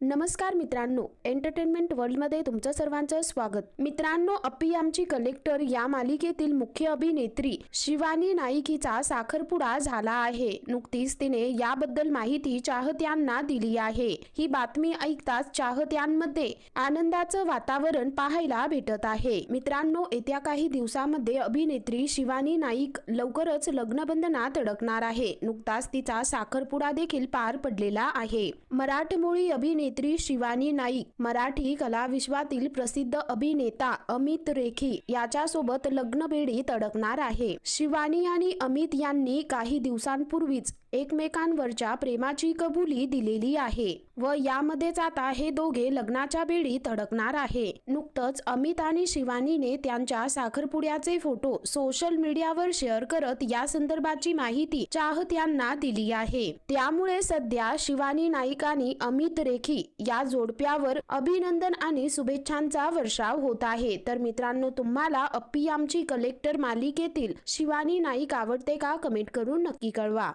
नमस्कार मित्रांनो एंटरटेनमेंट वर्ल्डमध्ये तुमचं सर्वांचं स्वागत. मित्रांनो अप्पी आमची कलेक्टर या मालिकेतील मुख्य अभिनेत्री शिवानी नाईक हिचा साखरपुडा झाला आहे. नुकतीच तिने याबद्दल माहिती चाहत्यांना दिली आहे. ही बातमी ऐकताच चाहत्यांमध्ये आनंदाचं वातावरण पाहायला भेटत आहे. मित्रांनो येत्या काही दिवसामध्ये अभिनेत्री शिवानी नाईक लवकरच लग्नबंधनात अडकणार आहे. नुकताच तिचा साखरपुडा देखील पार पडलेला आहे. मराठमोळी अभिनेत्री शिवानी नाईक मराठी कलाविश्वातील प्रसिद्ध अभिनेता अमित रेखी याच्यासोबत लग्नबेडीत अडकणार आहे. शिवानी आणि अमित यांनी काही दिवसांपूर्वीच एकमेकांवरच्या प्रेमाची कबुली दिलेली आहे व यामध्येच आता हे दोघे लग्नाच्या बेडीत अडकणार आहे. नुकतंच अमित आणि शिवानीने त्यांच्या साखरपुड्याचे फोटो सोशल मीडियावर शेअर करत या संदर्भाची माहिती चाहत्यांना दिली आहे. त्यामुळे सध्या शिवानी नाईक आणि अमित रेखी या जोडप्यावर अभिनंदन आणि शुभेच्छांचा वर्षाव होत आहे. तर मित्रांनो तुम्हाला अप्पी आमची कलेक्टर मालिकेतील शिवानी नाईक आवडते का? कमेंट करून नक्की कळवा.